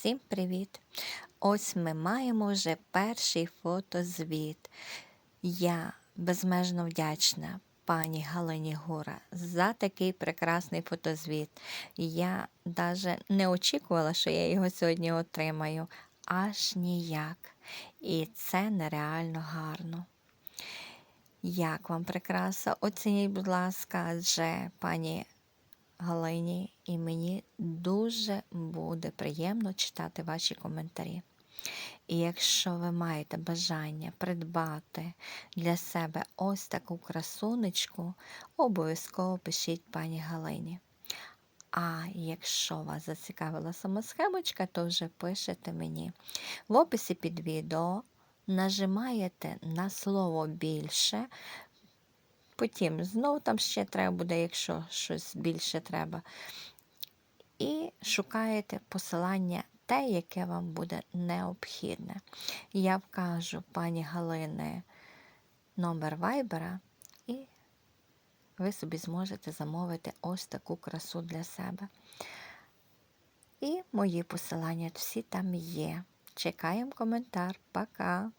Всім привіт! Ось ми маємо вже перший фотозвіт. Я безмежно вдячна пані Галині Гура за такий прекрасний фотозвіт. Я навіть не очікувала, що я його сьогодні отримаю. Аж ніяк. І це нереально гарно. Як вам прикраса? Оцініть, будь ласка, адже пані Галині і мені дуже буде приємно читати ваші коментарі. І якщо ви маєте бажання придбати для себе ось таку красунечку, обов'язково пишіть пані Галині. А якщо вас зацікавила сама схемочка, то вже пишете мені. В описі під відео нажимаєте на слово більше. Потім знову там ще треба буде, якщо щось більше треба. І шукаєте посилання те, яке вам буде необхідне. Я вкажу пані Галини номер вайбера, і ви собі зможете замовити ось таку красу для себе. І мої посилання всі там є. Чекаємо коментар. Пока!